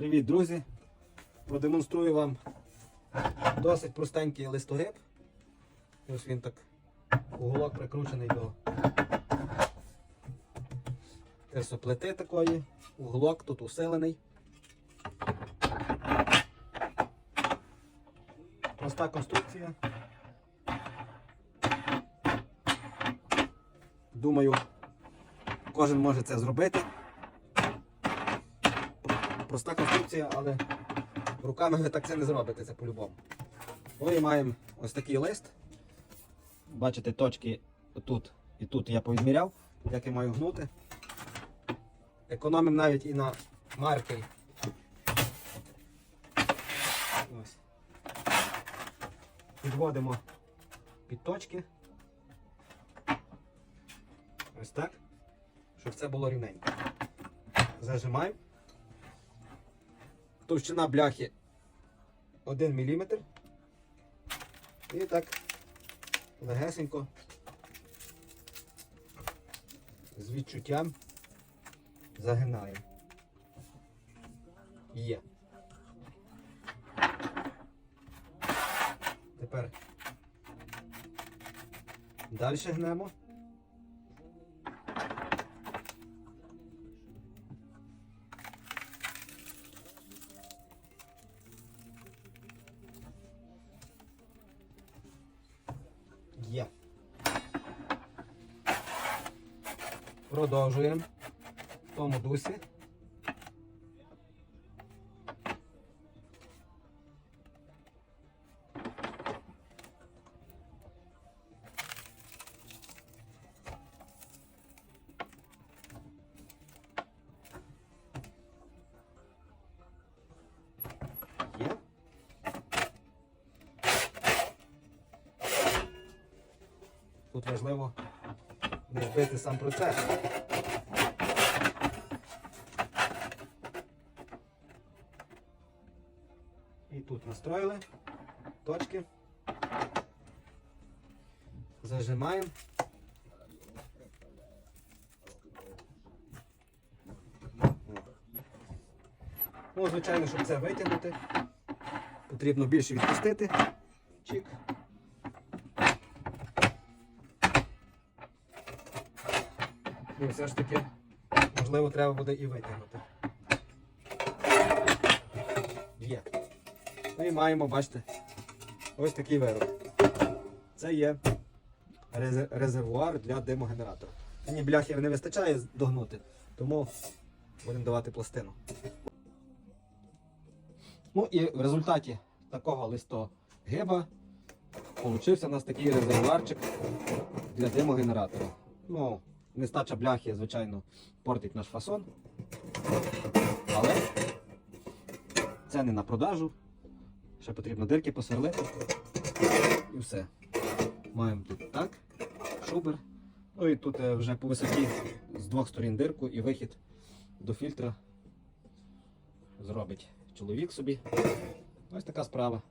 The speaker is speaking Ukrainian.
Привіт, друзі! Продемонструю вам досить простенький листогиб. Ось він так уголок прикручений до терсоплити такої. Уголок тут усилений. Проста конструкція. Думаю, кожен може це зробити. Проста конструкція, але руками ви так це не зробите, це по-любому. Ми маємо ось такий лист. Бачите, точки тут і тут я повідміряв, як я маю гнути. Економимо навіть і на маркері. Ось. Підводимо під точки. Ось так. Щоб це було рівненько. Зажимаємо. Товщина бляхи 1 мм. І так легесенько з відчуттям загинаємо. Є. Тепер далі гнемо. Продовжуємо в тому дусі. Тут важливо не вбити сам процес. І тут настроїли точки. Зажимаємо. Ну, звичайно, щоб це витягнути, потрібно більше відпустити. Чик. І все ж таки, можливо, треба буде і витягнути. Є. Ну і маємо, бачите, ось такий вироб. Це є резервуар для димогенератора. Мені бляхи не вистачає догнути, тому будемо давати пластину. Ну і в результаті такого листогиба получився у нас такий резервуарчик для димогенератора. Ну, нестача бляхи, звичайно, портить наш фасон. Але це не на продажу. Ще потрібно дирки посверлити. І все. Маємо тут так, шубер. Ну і тут е, вже по висоті з двох сторін дирку і вихід до фільтра зробить чоловік собі. Ось така справа.